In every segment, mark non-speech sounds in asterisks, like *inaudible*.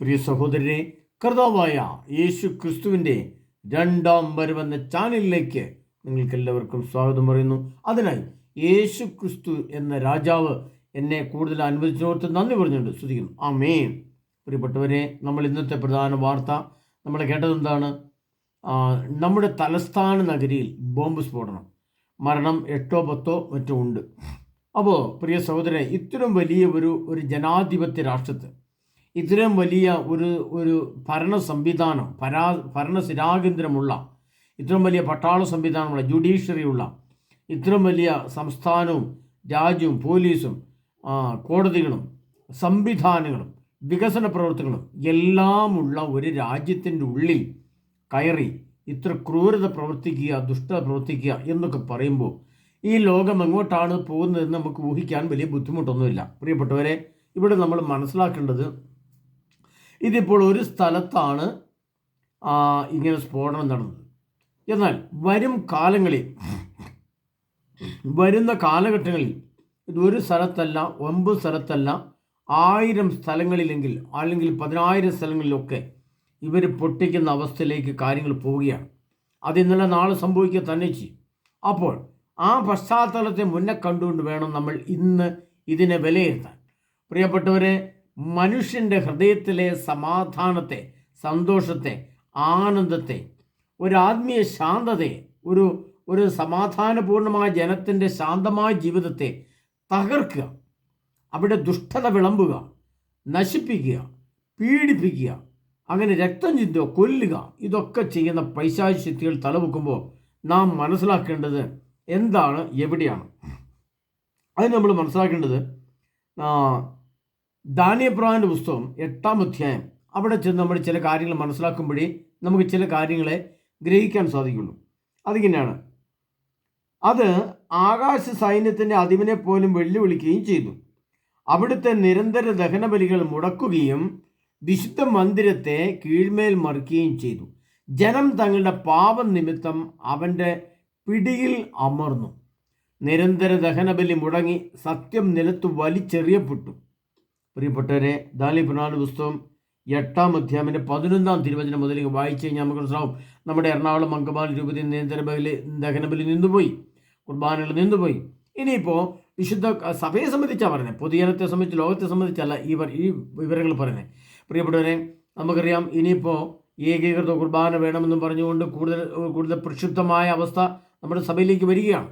പ്രിയ സഹോദരനെ കർത്താവായ യേശു ക്രിസ്തുവിന്റെ രണ്ടാം വരവെന്ന ചാനലിലേക്ക് നിങ്ങൾക്ക് എല്ലാവർക്കും സ്വാഗതം പറയുന്നു. അതിനായി യേശു ക്രിസ്തു എന്ന രാജാവ് എന്നെ കൂടുതൽ അനുവദിച്ചോർത്ത് നന്ദി പറഞ്ഞുകൊണ്ട് സ്തുതിക്കുന്നു. ആമേൻ. പ്രിയപ്പെട്ടവരെ നമ്മൾ ഇന്നത്തെ പ്രധാന വാർത്ത നമ്മൾ കേട്ടതെന്താണ്? നമ്മുടെ തലസ്ഥാന നഗരിയിൽ ബോംബ് സ്ഫോടനം. മരണം എട്ടോ പത്തോ മറ്റോ ഉണ്ട്. അപ്പോൾ പ്രിയ സഹോദരൻ ഇത്തരം വലിയ ഒരു ഒരു ജനാധിപത്യ രാഷ്ട്രത്തിൽ ഇത്രയും വലിയ ഒരു ഒരു ഭരണ സംവിധാനം പരാ ഭരണ സ്ഥിരാകേന്ദ്രമുള്ള ഇത്രയും വലിയ പട്ടാള സംവിധാനമുള്ള ജുഡീഷ്യറിയുള്ള ഇത്രയും വലിയ സംസ്ഥാനവും രാജ്യവും പോലീസും കോടതികളും സംവിധാനങ്ങളും വികസന പ്രവർത്തനങ്ങളും എല്ലാമുള്ള ഒരു രാജ്യത്തിന്റെ ഉള്ളിൽ കയറി ഇത്ര ക്രൂരത പ്രവർത്തിക്കുക ദുഷ്ടത പ്രവർത്തിക്കുക എന്നൊക്കെ പറയുമ്പോൾ ഈ ലോകം എങ്ങോട്ടാണ് പോകുന്നതെന്ന് നമുക്ക് ഊഹിക്കാൻ വലിയ ബുദ്ധിമുട്ടൊന്നുമില്ല. പ്രിയപ്പെട്ടവരെ ഇവിടെ നമ്മൾ മനസ്സിലാക്കേണ്ടത് ഇതിപ്പോൾ ഒരു സ്ഥലത്താണ് ഇങ്ങനെ സ്ഫോടനം നടന്നത്. എന്നാൽ വരും കാലങ്ങളിൽ വരുന്ന കാലഘട്ടങ്ങളിൽ ഇത് ഒരു സ്ഥലത്തല്ല ഒമ്പത് സ്ഥലത്തല്ല ആയിരം സ്ഥലങ്ങളിലെങ്കിൽ അല്ലെങ്കിൽ പതിനായിരം സ്ഥലങ്ങളിലൊക്കെ ഇവർ പൊട്ടിക്കുന്ന അവസ്ഥയിലേക്ക് കാര്യങ്ങൾ പോവുകയാണ്. അത് ഇന്നലെ നാളെ സംഭവിക്കുക തന്നെ ചെയ്യും. അപ്പോൾ ആ പശ്ചാത്തലത്തെ മുന്നേ കണ്ടുകൊണ്ട് വേണം നമ്മൾ ഇന്ന് ഇതിനെ വിലയിരുത്താൻ. പ്രിയപ്പെട്ടവരെ മനുഷ്യന്റെ ഹൃദയത്തിലെ സമാധാനത്തെ സന്തോഷത്തെ ആനന്ദത്തെ ഒരു ആത്മീയ ശാന്തതയെ ഒരു ഒരു സമാധാനപൂർണമായ ജനത്തിന്റെ ശാന്തമായ ജീവിതത്തെ തകർക്കുക അവിടെ ദുഷ്ടത വിളമ്പുക നശിപ്പിക്കുക പീഡിപ്പിക്കുക അങ്ങനെ രക്തം ചിന്തുക കൊല്ലുക ഇതൊക്കെ ചെയ്യുന്ന പൈശാചി ശക്തികൾ തലവെക്കുമ്പോൾ നാം മനസ്സിലാക്കേണ്ടത് എന്താണ്? എവിടെയാണ്? അത് നമ്മൾ മനസ്സിലാക്കേണ്ടത് ദാനിയപ്രാവിന്റെ പുസ്തകം എട്ടാം അധ്യായം. അവിടെ ചെന്ന് നമ്മൾ ചില കാര്യങ്ങൾ മനസ്സിലാക്കുമ്പോഴേ നമുക്ക് ചില കാര്യങ്ങളെ ഗ്രഹിക്കാൻ സാധിക്കുള്ളൂ. അതിങ്ങനെയാണ്? അത് ആകാശ സൈന്യത്തിന്റെ അതിവിനെ പോലും വെല്ലുവിളിക്കുകയും ചെയ്തു. അവിടുത്തെ നിരന്തര ദഹനബലികൾ മുടക്കുകയും വിശുദ്ധ മന്ദിരത്തെ കീഴ്മേൽ മറിക്കുകയും ചെയ്തു. ജനം തങ്ങളുടെ പാപം നിമിത്തം അവന്റെ പിടിയിൽ അമർന്നു. നിരന്തര ദഹനബലി മുടങ്ങി സത്യം നിലത്ത് വലിച്ചെറിയപ്പെട്ടു. പ്രിയപ്പെട്ടവരെ ദാലി പുനാട് പുസ്തകം എട്ടാം അധ്യായത്തിന്റെ പതിനൊന്നാം തിരുവചനം മുതൽ വായിച്ചു കഴിഞ്ഞാൽ നമുക്ക് മനസ്സിലാവും. നമ്മുടെ എറണാകുളം മങ്കമാൽ രൂപതി നിയന്ത്രണബലി ബലി ദഹനബലി നിന്നുപോയി. കുർബാനകൾ നിന്നുപോയി. ഇനിയിപ്പോൾ വിശുദ്ധ സഭയെ സംബന്ധിച്ചാണ് പറയുന്നത്. പൊതുജനത്തെ സംബന്ധിച്ച് ലോകത്തെ സംബന്ധിച്ചല്ല ഈ ഈ വിവരങ്ങൾ പറയുന്നത്. പ്രിയപ്പെട്ടവരെ നമുക്കറിയാം ഇനിയിപ്പോൾ ഏകീകൃത കുർബാന വേണമെന്നും പറഞ്ഞുകൊണ്ട് കൂടുതൽ കൂടുതൽ പ്രക്ഷുബ്ധമായ അവസ്ഥ നമ്മുടെ സഭയിലേക്ക് വരികയാണ്.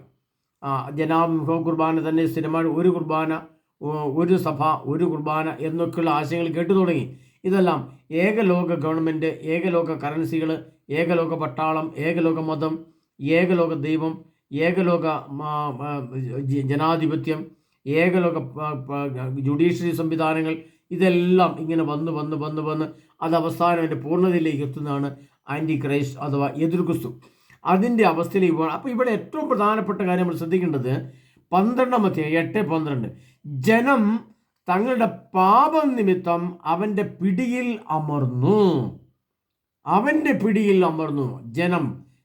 ജനാഭിമുഖ കുർബാന തന്നെ സ്ഥിരമായി ഒരു കുർബാന ഒരു സഭ ഒരു കുർബാന എന്നൊക്കെയുള്ള ആശയങ്ങൾ കേട്ടു തുടങ്ങി. ഇതെല്ലാം ഏകലോക ഗവൺമെന്റ് ഏകലോക കറൻസികൾ ഏകലോക പട്ടാളം ഏകലോക മതം ഏകലോക ദൈവം ഏകലോക ജനാധിപത്യം ഏകലോക ജുഡീഷ്യറി സംവിധാനങ്ങൾ. ഇതെല്ലാം ഇങ്ങനെ വന്ന് വന്ന് വന്ന് വന്ന് അത് അവസാനം അതിന്റെ പൂർണതയിലേക്ക് എത്തുന്നതാണ് ആന്റി ക്രൈസ്റ്റ് അഥവാ എതിർ ക്രിസ്തു. അതിന്റെ അവസ്ഥയിലേക്ക് പോകണം അപ്പോൾ ഇവിടെ ഏറ്റവും പ്രധാനപ്പെട്ട കാര്യം നമ്മൾ ശ്രദ്ധിക്കേണ്ടത് പന്ത്രണ്ടാമത്തെ എട്ട് പന്ത്രണ്ട്. ജനം തങ്ങളുടെ പാപം നിമിത്തം അവന്റെ പിടിയിൽ അമർന്നു. അവന്റെ പിടിയിൽ അമർന്നു. ജനം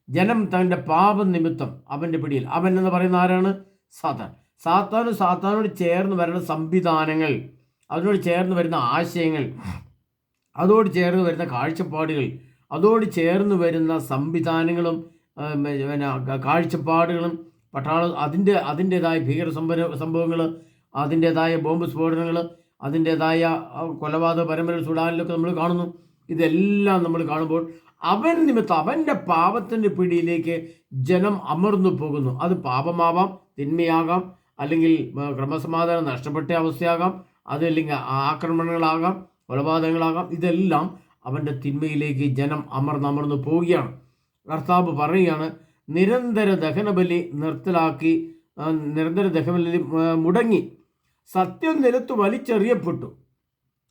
ജനം തന്റെ പാപം നിമിത്തം അവന്റെ പിടിയിൽ. അവൻ എന്ന് പറയുന്ന ആരാണ്? സാത്താൻ. സാത്താനും സാത്താനോട് ചേർന്ന് വരുന്ന സംവിധാനങ്ങൾ അതിനോട് ചേർന്ന് വരുന്ന ആശയങ്ങൾ അതോട് ചേർന്ന് വരുന്ന കാഴ്ചപ്പാടുകൾ അതോട് ചേർന്ന് വരുന്ന സംവിധാനങ്ങളും പിന്നെ കാഴ്ചപ്പാടുകളും പട്ടാള അതിന്റെ അതിന്റെതായ ഭീകര സംഭവ സംഭവങ്ങൾ അതിന്റെതായ ബോംബ് സ്ഫോടനങ്ങൾ അതിന്റെതായ കൊലപാതക പരമ്പര സുഡാനിലൊക്കെ നമ്മൾ കാണുന്നു. ഇതെല്ലാം നമ്മൾ കാണുമ്പോൾ അവൻ നിമിത്തം അവന്റെ പാപത്തിന്റെ പിടിയിലേക്ക് ജനം അമർന്നു പോകുന്നു. അത് പാപമാവാം തിന്മയാകാം അല്ലെങ്കിൽ ക്രമസമാധാനം നഷ്ടപ്പെട്ട അവസ്ഥയാകാം അതല്ലെങ്കിൽ ആക്രമണങ്ങളാകാം കൊലപാതകങ്ങളാകാം. ഇതെല്ലാം അവന്റെ തിന്മയിലേക്ക് ജനം അമർന്നമർന്നു പോവുകയാണ്. കർത്താവ് പറയുകയാണ് നിരന്തര ദഹനബലി നിർത്തലാക്കി നിരന്തര ദഹനബലി മുടങ്ങി. സത്യം നിലത്ത് വലിച്ചെറിയപ്പെട്ടു.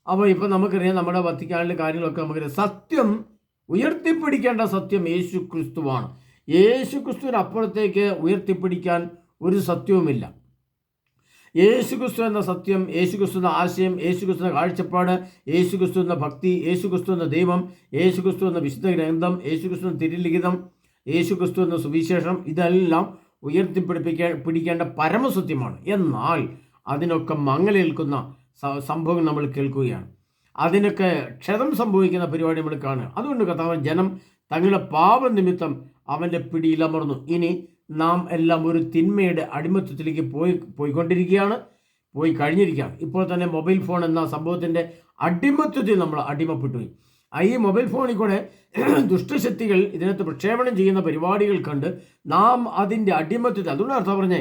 അപ്പോൾ ഇപ്പം നമുക്കറിയാം നമ്മുടെ വത്തിക്കാനിലെ കാര്യങ്ങളൊക്കെ നമുക്കറിയാം. സത്യം ഉയർത്തിപ്പിടിക്കേണ്ട സത്യം യേശു ക്രിസ്തുവാണ് യേശു ക്രിസ്തുവിന് അപ്പുറത്തേക്ക് ഉയർത്തിപ്പിടിക്കാൻ ഒരു സത്യവുമില്ല. യേശുക്രിസ്തു എന്ന സത്യം യേശുക്രിസ്തു എന്ന ആശയം യേശുക്രിസ്തു എന്ന കാഴ്ചപ്പാട് യേശുക്രിസ്തു എന്ന ഭക്തി യേശുക്രിസ്തു എന്ന ദൈവം യേശുക്രിസ്തു എന്ന വിശുദ്ധ ഗ്രന്ഥം യേശുക്രിസ്തു എന്ന തിരുലിഖിതം യേശുക്രിസ്തു എന്ന സുവിശേഷം ഇതെല്ലാം ഉയർത്തിപ്പിടിപ്പിക്കാൻ പിടിക്കേണ്ട പരമസത്യമാണ്. എന്നാൽ അതിനൊക്കെ മങ്ങലേൽക്കുന്ന സംഭവം നമ്മൾ കേൾക്കുകയാണ്. അതിനൊക്കെ ക്ഷതം സംഭവിക്കുന്ന പരിപാടി നമ്മൾ കാണുക അതുകൊണ്ട് കർത്താവ് ജനം തങ്ങളുടെ പാപനിമിത്തം അവന്റെ പിടിയിലമർന്നു ഇനി നാം എല്ലാം ഒരു തിന്മയുടെ അടിമത്വത്തിലേക്ക് പോയി പോയിക്കൊണ്ടിരിക്കുകയാണ്. പോയി കഴിഞ്ഞിരിക്കുകയാണ്. ഇപ്പോൾ തന്നെ മൊബൈൽ ഫോൺ എന്ന സംഭവത്തിന്റെ അടിമത്വത്തിൽ നമ്മൾ അടിമപ്പെട്ടുപോയി. ആ ഈ മൊബൈൽ ഫോണിൽ കൂടെ *clears throat* ദുഷ്ടശക്തികൾ ഇതിനകത്ത് പ്രക്ഷേപണം ചെയ്യുന്ന പരിപാടികൾ കണ്ട് നാം അതിന്റെ അടിമത്വത്തിൽ അതുകൊണ്ട് അർത്ഥം പറഞ്ഞേ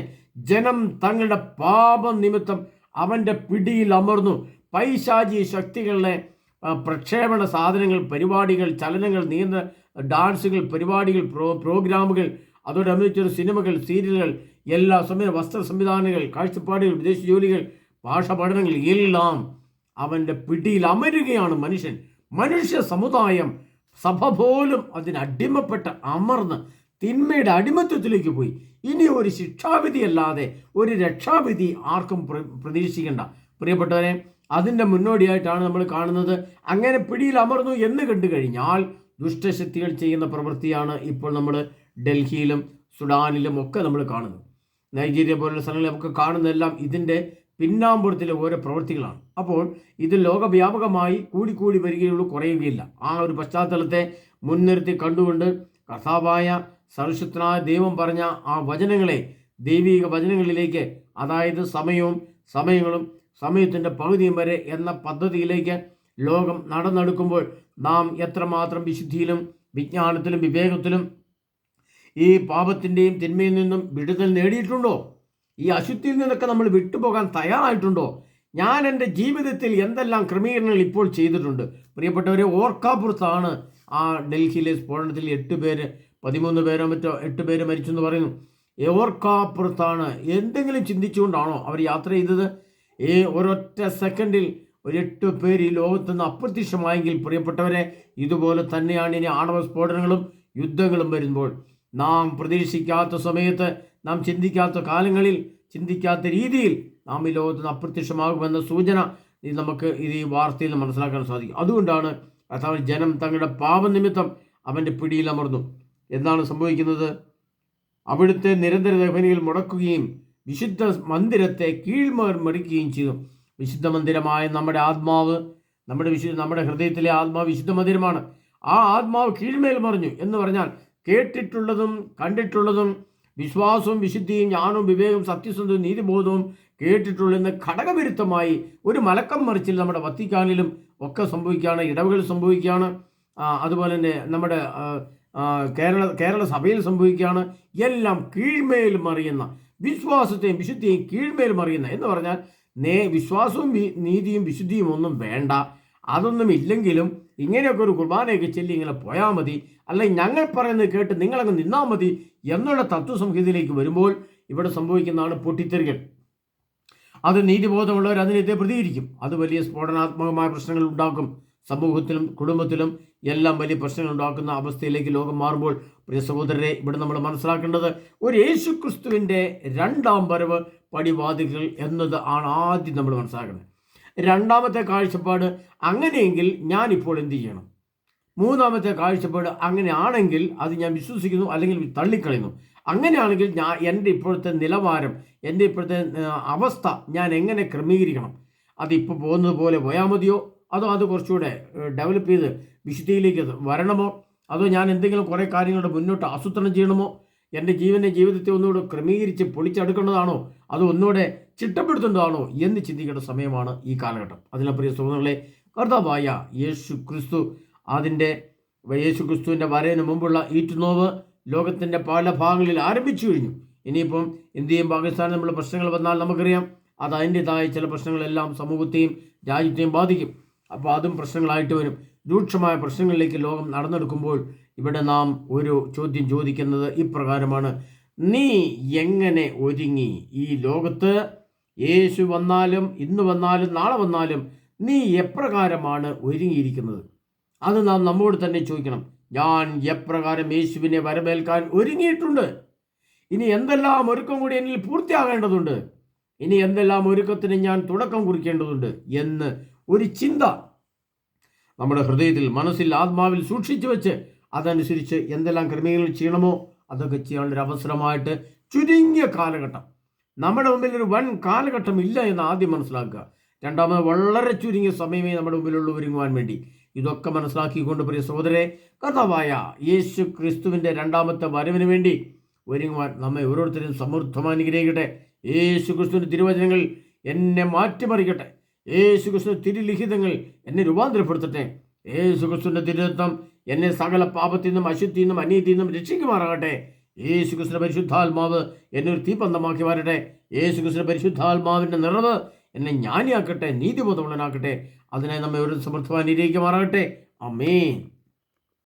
ജനം തങ്ങളുടെ പാപം നിമിത്തം അവന്റെ പിടിയിൽ അമർന്നു. പൈശാചി ശക്തികളുടെ പ്രക്ഷേപണ സാധനങ്ങൾ പരിപാടികൾ ചലനങ്ങൾ നീന്ത ഡാൻസുകൾ പരിപാടികൾ പ്രോ പ്രോഗ്രാമുകൾ അതോടനുബന്ധിച്ചൊരു സിനിമകൾ സീരിയലുകൾ എല്ലാ സമയം വസ്ത്ര സംവിധാനങ്ങൾ കാഴ്ചപ്പാടുകൾ വിദേശ ജോലികൾ ഭാഷ പഠനങ്ങൾ എല്ലാം അവന്റെ പിടിയിൽ അമരുകയാണ് മനുഷ്യൻ. മനുഷ്യ സമുദായം സഭ പോലും അതിന് അടിമപ്പെട്ട് അമർന്ന് തിന്മയുടെ അടിമത്വത്തിലേക്ക് പോയി. ഇനി ഒരു ശിക്ഷാവിധി അല്ലാതെ ഒരു രക്ഷാവിധി ആർക്കും പ്ര- പ്രതീക്ഷിക്കേണ്ട. പ്രിയപ്പെട്ടവരെ അതിന്റെ മുന്നോടിയായിട്ടാണ് നമ്മൾ കാണുന്നത്. അങ്ങനെ പിടിയിൽ അമർന്നു എന്ന് കണ്ടു കഴിഞ്ഞാൽ ദുഷ്ടശക്തികൾ ചെയ്യുന്ന പ്രവൃത്തിയാണ് ഇപ്പോൾ നമ്മൾ ഡൽഹിയിലും സുഡാനിലും ഒക്കെ നമ്മൾ കാണുന്നത്. നൈജീരിയ പോലുള്ള സ്ഥലങ്ങളിൽ നമുക്ക് കാണുന്നതെല്ലാം ഇതിന്റെ പിന്നാമ്പുറത്തിലെ ഓരോ പ്രവൃത്തികളാണ്. അപ്പോൾ ഇത് ലോകവ്യാപകമായി കൂടിക്കൂടി വരികയുള്ളൂ കുറയുകയില്ല. ആ ഒരു പശ്ചാത്തലത്തെ മുൻനിർത്തി കണ്ടുകൊണ്ട് കർത്താവായ സർവശക്തനായ ദൈവം പറഞ്ഞ ആ വചനങ്ങളെ ദൈവിക വചനങ്ങളിലേക്ക് അതായത് സമയവും സമയങ്ങളും സമയത്തിന്റെ പകുതിയും വരെ എന്ന പദ്ധതിയിലേക്ക് ലോകം നടന്നെടുക്കുമ്പോൾ നാം എത്രമാത്രം വിശുദ്ധിയിലും വിജ്ഞാനത്തിലും വിവേകത്തിലും ഈ പാപത്തിന്റെയും തിന്മയിൽ നിന്നും വിടുതൽ നേടിയിട്ടുണ്ടോ? ഈ അശുദ്ധിയിൽ നിന്നൊക്കെ നമ്മൾ വിട്ടുപോകാൻ തയ്യാറായിട്ടുണ്ടോ? ഞാൻ എന്റെ ജീവിതത്തിൽ എന്തെല്ലാം ക്രമീകരണങ്ങൾ ഇപ്പോൾ ചെയ്തിട്ടുണ്ട്? പ്രിയപ്പെട്ടവരെ ഓർക്കാപ്പുറത്താണ് ആ ഡൽഹിയിലെ സ്ഫോടനത്തിൽ എട്ട് പേര് പതിമൂന്ന് പേരോ മറ്റോ എട്ട് പേര് മരിച്ചു എന്ന് പറയുന്നു. ഓർക്കാപ്പുറത്താണ് എന്തെങ്കിലും ചിന്തിച്ചുകൊണ്ടാണോ അവർ യാത്ര ചെയ്തത്? ഈ ഒരൊറ്റ സെക്കൻഡിൽ ഒരു എട്ട് പേര് ഈ ലോകത്ത് നിന്ന് അപ്രത്യക്ഷമായെങ്കിൽ പ്രിയപ്പെട്ടവരെ ഇതുപോലെ തന്നെയാണ് ഇനി ആണവ സ്ഫോടനങ്ങളും യുദ്ധങ്ങളും വരുമ്പോൾ. നാം പ്രതീക്ഷിക്കാത്ത സമയത്ത് നാം ചിന്തിക്കാത്ത കാലങ്ങളിൽ ചിന്തിക്കാത്ത രീതിയിൽ നാം ഈ ലോകത്ത് അപ്രത്യക്ഷമാകുമെന്ന സൂചന ഇത് നമുക്ക് ഇത് ഈ വാർത്തയിൽ നിന്ന് മനസ്സിലാക്കാൻ സാധിക്കും. അതുകൊണ്ടാണ് കർത്താവ് ജനം തങ്ങളുടെ പാപനിമിത്തം അവന്റെ പിടിയിലമർന്നു എന്താണ് സംഭവിക്കുന്നത്? അവിടുത്തെ നിരന്തര ദഹനിയിൽ മുടക്കുകയും വിശുദ്ധ മന്ദിരത്തെ കീഴ്മേർ മടിക്കുകയും ചെയ്തു. വിശുദ്ധ മന്ദിരമായ നമ്മുടെ ആത്മാവ് നമ്മുടെ വിശുദ്ധ നമ്മുടെ ഹൃദയത്തിലെ ആത്മാവ് വിശുദ്ധ മന്ദിരമാണ്. ആ ആത്മാവ് കീഴ്മേൽ മറിഞ്ഞു എന്ന് പറഞ്ഞാൽ കേട്ടിട്ടുള്ളതും കണ്ടിട്ടുള്ളതും വിശ്വാസവും വിശുദ്ധിയും ജ്ഞാനവും വിവേകവും സത്യസന്ധവും നീതിബോധവും കേട്ടിട്ടുള്ളെന്ന് ഘടകവിരുദ്ധമായി ഒരു മലക്കം മറിച്ചിൽ നമ്മുടെ വത്തിക്കാനിലും ഒക്കെ സംഭവിക്കുകയാണ് ഇടവകൾ സംഭവിക്കുകയാണ്. അതുപോലെ തന്നെ നമ്മുടെ കേരള കേരള സഭയിൽ സംഭവിക്കുകയാണ്. എല്ലാം കീഴ്മേൽ മറിയുന്ന വിശ്വാസത്തെയും വിശുദ്ധിയെയും കീഴ്മേൽ മറിയുന്ന എന്ന് പറഞ്ഞാൽ നേ വിശ്വാസവും നീതിയും വിശുദ്ധിയും ഒന്നും വേണ്ട. അതൊന്നും ഇല്ലെങ്കിലും ഇങ്ങനെയൊക്കെ ഒരു കുർബാനയൊക്കെ ചൊല്ലി ഇങ്ങനെ പോയാൽ മതി. അല്ലെങ്കിൽ ഞങ്ങൾ പറയുന്നത് കേട്ട് നിങ്ങളങ്ങ് നിന്നാൽ മതി എന്നുള്ള തത്വസംഹിതയിലേക്ക് വരുമ്പോൾ ഇവിടെ സംഭവിക്കുന്നതാണ് പൊട്ടിത്തെറികൾ. അത് നീതിബോധമുള്ളവർ അതിനെതിരെ പ്രതികരിക്കും. അത് വലിയ സ്ഫോടനാത്മകമായ പ്രശ്നങ്ങൾ ഉണ്ടാക്കും. സമൂഹത്തിലും കുടുംബത്തിലും എല്ലാം വലിയ പ്രശ്നങ്ങൾ ഉണ്ടാക്കുന്ന അവസ്ഥയിലേക്ക് ലോകം മാറുമ്പോൾ പ്രിയ സഹോദരരെ ഇവിടെ നമ്മൾ മനസ്സിലാക്കേണ്ടത് ഒരു യേശു ക്രിസ്തുവിന്റെ രണ്ടാം വരവ് പടിവാദികൾ എന്നത് ആണ് ആദ്യം നമ്മൾ മനസ്സിലാക്കുന്നത് രണ്ടാമത്തെ കാഴ്ചപ്പാട് അങ്ങനെയെങ്കിൽ ഞാനിപ്പോൾ എന്ത് ചെയ്യണം? മൂന്നാമത്തെ കാഴ്ചപ്പാട് അങ്ങനെയാണെങ്കിൽ അത് ഞാൻ വിശ്വസിക്കുന്നു അല്ലെങ്കിൽ തള്ളിക്കളയുന്നു. അങ്ങനെയാണെങ്കിൽ ഞാൻ എന്റെ ഇപ്പോഴത്തെ നിലവാരം എന്റെ ഇപ്പോഴത്തെ അവസ്ഥ ഞാൻ എങ്ങനെ ക്രമീകരിക്കണം? അതിപ്പോൾ പോകുന്നത് പോലെ പോയാൽ മതിയോ? അതോ അത് കുറച്ചുകൂടെ ഡെവലപ്പ് ചെയ്ത് വിശുദ്ധിയിലേക്ക് വരണമോ? അതോ ഞാൻ എന്തെങ്കിലും കുറേ കാര്യങ്ങളുടെ മുന്നോട്ട് ആസൂത്രണം ചെയ്യണമോ? എന്റെ ജീവനെ ജീവിതത്തെ ഒന്നുകൂടെ ക്രമീകരിച്ച് പൊളിച്ചെടുക്കേണ്ടതാണോ? അത് ഒന്നുകൂടെ ചിട്ടപ്പെടുത്തേണ്ടതാണോ? എന്ന് ചിന്തിക്കേണ്ട സമയമാണ് ഈ കാലഘട്ടം. അതിലെ പ്രിയ സുഹൃത്തുക്കളെ കർത്താവായ യേശു ക്രിസ്തു അതിന്റെ യേശു ക്രിസ്തുവിന്റെ വരവിന് മുമ്പുള്ള ഈറ്റുനോവ് ലോകത്തിന്റെ പല ഭാഗങ്ങളിൽ ആരംഭിച്ചു കഴിഞ്ഞു. ഇനിയിപ്പം ഇന്ത്യയും പാകിസ്ഥാനും തമ്മിലുള്ള പ്രശ്നങ്ങൾ വന്നാൽ നമുക്കറിയാം അത് അതിന്റെതായ ചില പ്രശ്നങ്ങളെല്ലാം സമൂഹത്തെയും രാജ്യത്തെയും ബാധിക്കും. അപ്പോൾ അതും പ്രശ്നങ്ങളായിട്ട് വരും. രൂക്ഷമായ പ്രശ്നങ്ങളിലേക്ക് ലോകം നടന്നെടുക്കുമ്പോൾ ഇവിടെ നാം ഒരു ചോദ്യം ചോദിക്കുന്നത് ഇപ്രകാരമാണ്. നീ എങ്ങനെ ഒരുങ്ങി ഈ ലോകത്ത്? യേശു വന്നാലും ഇന്ന് വന്നാലും നാളെ വന്നാലും നീ എപ്രകാരമാണ് ഒരുങ്ങിയിരിക്കുന്നത്? അത് നാം നമ്മോട് തന്നെ ചോദിക്കണം. ഞാൻ എപ്രകാരം യേശുവിനെ വരവേൽക്കാൻ ഒരുങ്ങിയിട്ടുണ്ട്? ഇനി എന്തെല്ലാം ഒരുക്കം കൂടി എന്നിൽ പൂർത്തിയാകേണ്ടതുണ്ട്? ഇനി എന്തെല്ലാം ഒരുക്കത്തിന് ഞാൻ തുടക്കം കുറിക്കേണ്ടതുണ്ട് എന്ന് ഒരു ചിന്ത നമ്മുടെ ഹൃദയത്തിൽ മനസ്സിൽ ആത്മാവിൽ സൂക്ഷിച്ചു വെച്ച് അതനുസരിച്ച് എന്തെല്ലാം ക്രമീകരണം ചെയ്യണമോ അതൊക്കെ ചെയ്യാനുള്ളൊരു അവസരമായിട്ട് ചുരുങ്ങിയ കാലഘട്ടം. നമ്മുടെ മുമ്പിൽ ഒരു വൻ കാലഘട്ടം ഇല്ല എന്ന് ആദ്യം മനസ്സിലാക്കുക. രണ്ടാമത് വളരെ ചുരുങ്ങിയ സമയമേ നമ്മുടെ മുമ്പിലുള്ളൂ ഒരുങ്ങുവാൻ വേണ്ടി. ഇതൊക്കെ മനസ്സിലാക്കിക്കൊണ്ട് പ്രിയ സഹോദരെ കർത്താവായ യേശു ക്രിസ്തുവിന്റെ രണ്ടാമത്തെ വരവിന് വേണ്ടി ഒരുങ്ങുവാൻ നമ്മെ ഓരോരുത്തരും സമൃദ്ധമായി അനുഗ്രഹിക്കട്ടെ. യേശു ക്രിസ്തുവിന്റെ തിരുവചനങ്ങൾ എന്നെ മാറ്റിമറിക്കട്ടെ. യേശു ക്രിസ്തു തിരുലിഖിതങ്ങൾ എന്നെ രൂപാന്തരപ്പെടുത്തട്ടെ. യേശു ക്രിസ്തുവിന്റെ തിരുരത്വം എന്നെ സകല പാപത്തിൽ നിന്നും അശുദ്ധിയിൽ നിന്നും അനീതിയിൽ നിന്നും രക്ഷിക്കുമാറാകട്ടെ. യേശു ക്രിസ്തുവിന്റെ പരിശുദ്ധാത്മാവ് എന്നെ ഒരു തീപന്തമാക്കി മാറട്ടെ യേശു ക്രിസ്തുവിന്റെ പരിശുദ്ധാത്മാവിന്റെ നിറവ് എന്നെ ജ്ഞാനിയാക്കട്ടെ നീതിബോധമുള്ളനാക്കട്ടെ അതിനെ നമ്മെ ഒരു സമൃദ്ധമായി നിരീക്ഷിക്കുമാറാകട്ടെ അമേൻ